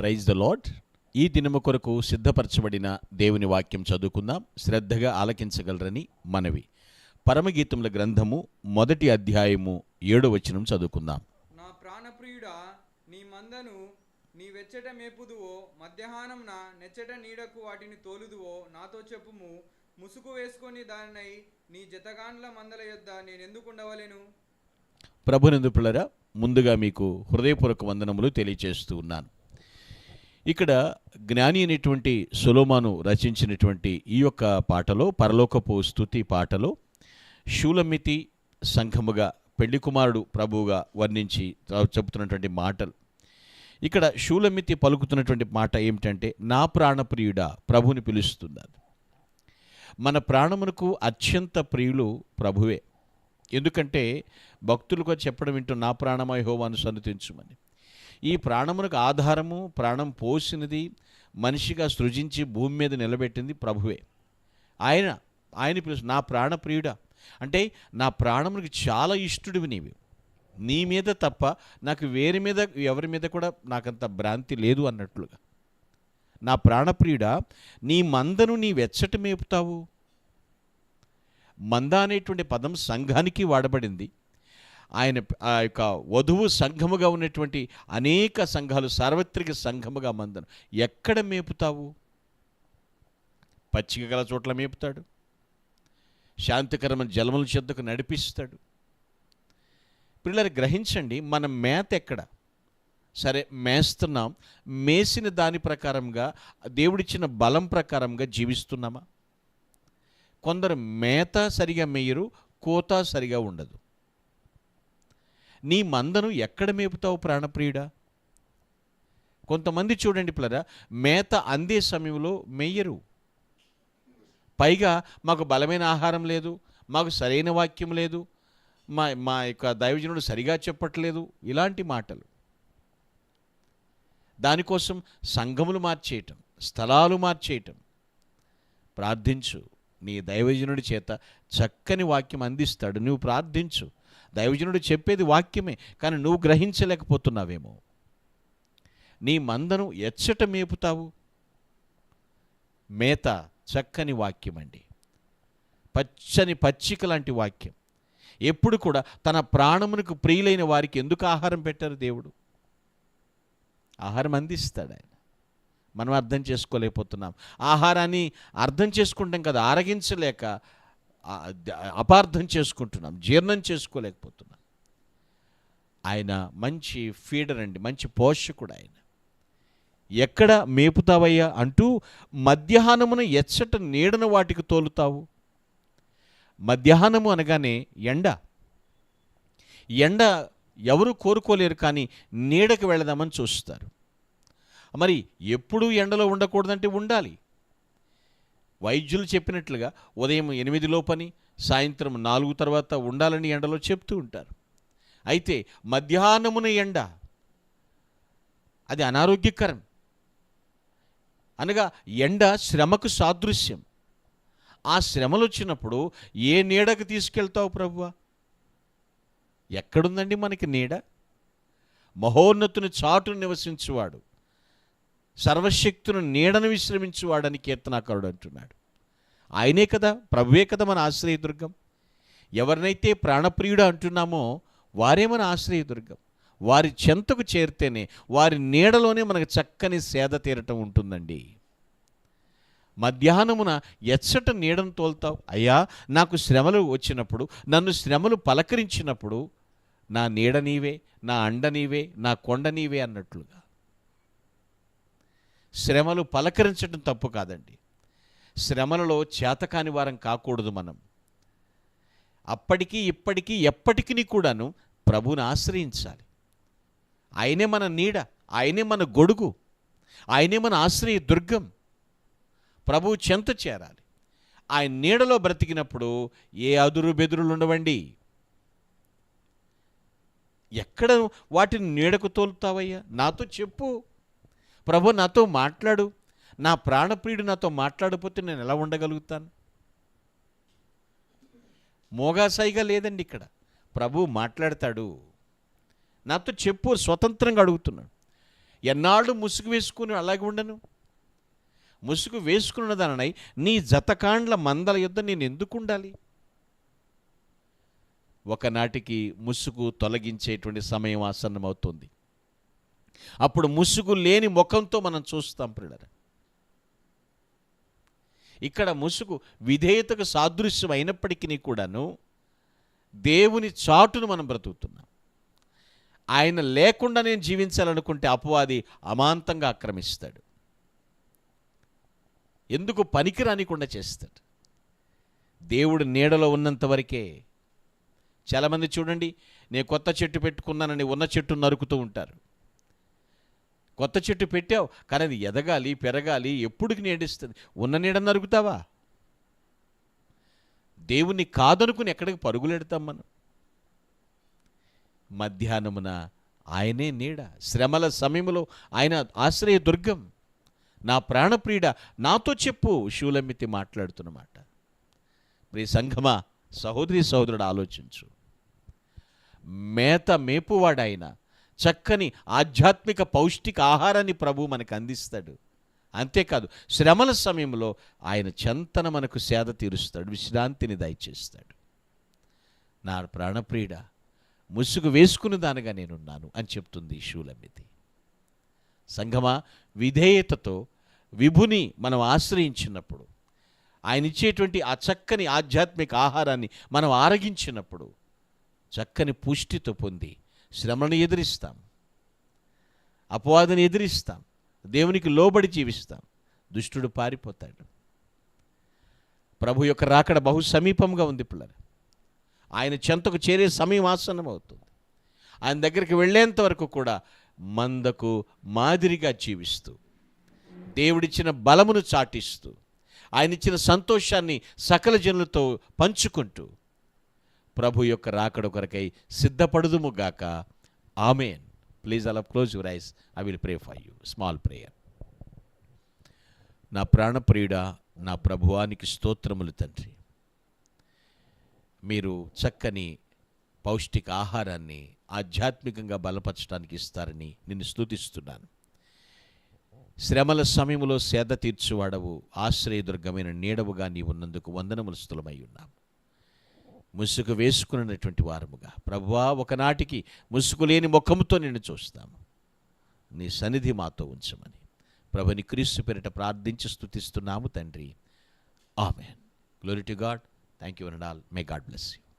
Praise the lord ఈ దినము కొరకు సిద్ధపరచబడిన దేవుని వాక్యం చదువుకుందాం. శ్రద్ధగా ఆలకించగలరని మనవి. పరమగీతముల గ్రంథము మొదటి అధ్యాయము ఏడో వచనం చదువుకుందాం. నా ప్రాణప్రియుడా నీ మందను నీ వెచ్చట మేపుదువో మధ్యాహ్నంన నెచ్చట నీడకు వాటిని తోలుదువో నాతో చెప్పుము. ముసుగు వేసుకొని దానినై నీ జతగాండ్ల మందల యొద్ద నేనెందుకు ఉండవలెను? ప్రభునందు పిల్లరా ముందుగా మీకు హృదయపూర్వక వందనములు తెలియచేస్తూ ఉన్నాను. ఇక్కడ జ్ఞాని అయినటువంటి సొలోమాను రచించినటువంటి ఈ యొక్క పాటలో పరలోకపు స్థుతి పాటలో శూలమితి సంఘముగా పెళ్ళి కుమారుడు ప్రభువుగా వర్ణించి చెబుతున్నటువంటి మాటలు. ఇక్కడ శూలమితి పలుకుతున్నటువంటి మాట ఏమిటంటే నా ప్రాణప్రియుడా ప్రభుని పిలుస్తున్నారు. మన ప్రాణమునకు అత్యంత ప్రియులు ప్రభువే. ఎందుకంటే భక్తులుగా చెప్పడం వింటూ నా ప్రాణమై హోవాను సన్నతించుమని ఈ ప్రాణమునకు ఆధారము ప్రాణం పోసినది మనిషిగా సృజించి భూమి మీద నిలబెట్టింది ప్రభువే. ఆయన ఆయన పిలుసు నా ప్రాణప్రియుడా అంటే నా ప్రాణమునికి చాలా ఇష్టడివి నీవి. నీ మీద తప్ప నాకు వేరే మీద ఎవరి మీద కూడా నాకంత భ్రాంతి లేదు అన్నట్లుగా. నా ప్రాణప్రియుడా నీ మందను నీ వెచ్చట మేపుతావు. మంద అనేటువంటి పదం సంఘానికి వాడబడింది. ఆయన ఆ యొక్క వధువు సంఘముగా ఉన్నటువంటి అనేక సంఘాలు సార్వత్రిక సంఘముగా మందను. ఎక్కడ మేపుతావు? పచ్చిక గల చోట్ల మేపుతాడు. శాంతికరమైన జలముల చెద్దకు నడిపిస్తాడు. పిల్లలు గ్రహించండి మన మేత ఎక్కడ? సరే మేస్తున్నాం. మేసిన దాని ప్రకారంగా దేవుడిచ్చిన బలం ప్రకారంగా జీవిస్తున్నామా? కొందరు మేత సరిగా మేయరు కోత సరిగా ఉండదు. నీ మందను ఎక్కడ మేపుతావు ప్రాణప్రియుడా? కొంతమంది చూడండి పిల్లరా మేత అందే సమయంలో మేయరు. పైగా మాకు బలమైన ఆహారం లేదు మాకు సరైన వాక్యం లేదు మా మా యొక్క దైవజనుడు సరిగా చెప్పట్లేదు ఇలాంటి మాటలు. దానికోసం సంఘములు మార్చేయటం స్థలాలు మార్చేయటం. ప్రార్థించు నీ దైవజనుడి చేత చక్కని వాక్యం అందిస్తాడు నువ్వు ప్రార్థించు. దైవజనుడు చెప్పేది వాక్యమే కానీ నువ్వు గ్రహించలేకపోతున్నావేమో. నీ మందను ఎచ్చట మేపుతావు. మేత చక్కని వాక్యం అండి. పచ్చని పచ్చిక లాంటి వాక్యం. ఎప్పుడు కూడా తన ప్రాణమునకు ప్రియులైన వారికి ఎందుకు ఆహారం పెట్టారు దేవుడు? ఆహారం అందిస్తాడు ఆయన. మనం అర్థం చేసుకోలేకపోతున్నాం. ఆహారాన్ని అర్థం చేసుకుంటాం కదా ఆరగించలేక అపార్థం చేసుకుంటున్నాం జీర్ణం చేసుకోలేకపోతున్నాం. ఆయన మంచి ఫీడర్ అండి మంచి పోషకుడు ఆయన. ఎక్కడ మేపుతావయ్యా అంటూ మధ్యాహ్నమున ఎచ్చట నీడన వాటికి తోలుతావు? మధ్యాహ్నము అనగానే ఎండ. ఎండ ఎవరు కోరుకోలేరు కానీ నీడకు వెళదామని చూస్తారు. మరి ఎప్పుడూ ఎండలో ఉండకూడదంటే ఉండాలి. వైద్యులు చెప్పినట్లుగా ఉదయం ఎనిమిదిలో పని సాయంత్రం నాలుగు తర్వాత ఉండాలని ఎండలో చెప్తూ ఉంటారు. అయితే మధ్యాహ్నమున ఎండ అది అనారోగ్యకరం. అనగా ఎండ శ్రమకు సాదృశ్యం. ఆ శ్రమలు వచ్చినప్పుడు ఏ నీడకు తీసుకెళ్తావు ప్రభువా? ఎక్కడుందండి మనకి నీడ? మహోన్నతుని చాటును నివసించువాడు. సర్వశక్తును నీడను విశ్రమించువాడని కీర్తనాకారుడు అంటున్నాడు. ఆయనే కదా ప్రభువే కదా మన ఆశ్రయదుర్గం ఎవరినైతే ప్రాణప్రియుడు అంటున్నామో వారే మన ఆశ్రయదుర్గం వారి చెంతకు చేరితేనే వారి నీడలోనే మనకు చక్కని సేద తీరటం ఉంటుందండి. మధ్యాహ్నమున ఎచ్చట నీడను తోలుతావు. అయ్యా నాకు శ్రమలు వచ్చినప్పుడు నన్ను శ్రమలు పలకరించినప్పుడు నా నీడ నీవే నా అండ నీవే నా కొండ నీవే అన్నట్లుగా. శ్రమలు పలకరించడం తప్పు కాదండి. శ్రమలలో చేతకాని వారం కాకూడదు మనం. అప్పటికీ ఇప్పటికీ ఎప్పటికీ కూడాను ప్రభుని ఆశ్రయించాలి. ఆయనే మన నీడ ఆయనే మన గొడుగు ఆయనే మన ఆశ్రయ దుర్గం. ప్రభువు చెంత చేరాలి. ఆయన నీడలో బ్రతికినప్పుడు ఏ అదురు బెదురులు ఉండవండి. ఎక్కడ వాటిని నీడకు తోలుతావయ్యా? నాతో చెప్పు. ప్రభు నాతో మాట్లాడు. నా ప్రాణప్రియుడు నాతో మాట్లాడిపోతే నేను ఎలా ఉండగలుగుతాను? మోగాసాయిగా లేదండి ఇక్కడ. ప్రభు మాట్లాడతాడు. నాతో చెప్పు స్వతంత్రంగా అడుగుతున్నాడు. ఎన్నాళ్ళు ముసుగు వేసుకుని అలాగే ఉండను? ముసుగు వేసుకున్న దానై నీ జతకాండ్ల మందల యుద్ధ నేను ఎందుకు ఉండాలి? ఒకనాటికి ముసుగు తొలగించేటువంటి సమయం ఆసన్నమవుతుంది. అప్పుడు ముసుగు లేని ముఖంతో మనం చూస్తాం పిల్లర ఇక్కడ ముసుగు విధేయతకు సాదృశ్యం అయినప్పటికీ కూడాను దేవుని చాటును మనం బ్రతుకుతున్నాం. ఆయన లేకుండా నేను జీవించాలనుకుంటే అపవాది అమాంతంగా ఆక్రమిస్తాడు. ఎందుకు పనికిరానికుండా చేస్తాడు? దేవుడు నీడలో ఉన్నంత వరకే. చాలామంది చూడండి నేను కొత్త చెట్టు పెట్టుకున్నానని ఉన్న చెట్టు నరుకుతూ ఉంటారు. కొత్త చెట్టు పెట్టావు కానీ అది ఎదగాలి పెరగాలి ఎప్పుడుకి నీడిస్తుంది ఉన్న నీడ నరుగుతావా దేవుణ్ణి కాదనుకుని ఎక్కడికి పరుగులెడతాం మనం? మధ్యాహ్నమున ఆయనే నీడ శ్రమల సమయంలో ఆయన ఆశ్రయ దుర్గం. నా ప్రాణప్రియుడ నాతో చెప్పు శూలమితి మాట్లాడుతున్నమాట. ప్రియ సంఘమా సహోదరి సహోదరుడు ఆలోచించు. మేత మేపువాడాయన చక్కని ఆధ్యాత్మిక పౌష్టిక ఆహారాన్ని ప్రభు మనకు అందిస్తాడు. అంతేకాదు శ్రమల సమయంలో ఆయన చెంతన మనకు సేద తీరుస్తాడు విశ్రాంతిని దయచేస్తాడు. నా ప్రాణప్రియుడ ముసుగు వేసుకుని దానిగా నేనున్నాను అని చెప్తుంది శూలమితి సంఘమా విధేయతతో విభుని మనం ఆశ్రయించినప్పుడు ఆయన ఇచ్చేటువంటి ఆ చక్కని ఆధ్యాత్మిక ఆహారాన్ని మనం ఆరగించినప్పుడు చక్కని పుష్టితో పొంది శ్రమను ఎదిరిస్తాం. అపవాదిని ఎదిరిస్తాం. దేవునికి లోబడి జీవిస్తాం. దుష్టుడు పారిపోతాడు. ప్రభు యొక్క రాకడ బహు సమీపంగా ఉంది పిల్లలు. ఆయన చెంతకు చేరే సమయం ఆసన్నం అవుతుంది ఆయన దగ్గరికి వెళ్ళేంత వరకు కూడా మందకు మాదిరిగా జీవిస్తూ దేవుడిచ్చిన బలమును చాటిస్తూ ఆయన ఇచ్చిన సంతోషాన్ని సకల జనులతో పంచుకుంటూ ప్రభు యొక్క రాకడ కొరకై సిద్ధపడుదుముగాక ఆమెన్. ప్లీజ్ అలా close your eyes I will pray for you small prayer నా ప్రాణప్రియుడ నా ప్రభువానికి స్తోత్రములు తండ్రి. మీరు చక్కని పౌష్టిక ఆహారాన్ని ఆధ్యాత్మికంగా బలపరచడానికి ఇస్తారని నిన్ను స్థుతిస్తున్నాను శ్రమల సమయంలో సేద తీర్చువాడవు ఆశ్రయదుర్గమైన నీడవుగా నీ ఉన్నందుకు వందనములు స్థులమై ఉన్నాము. ముసుగు వేసుకున్నటువంటి వారముగా. ప్రభువా ఒకనాటికి ముసుగు లేని ముఖముతో నిన్ను చూస్తాము. నీ సన్నిధి మాతో ఉంచమని ప్రభుని క్రీస్తు పేరిట ప్రార్థించి స్తుతిస్తున్నాము తండ్రి. Amen. Glory to God thank you and all may God bless you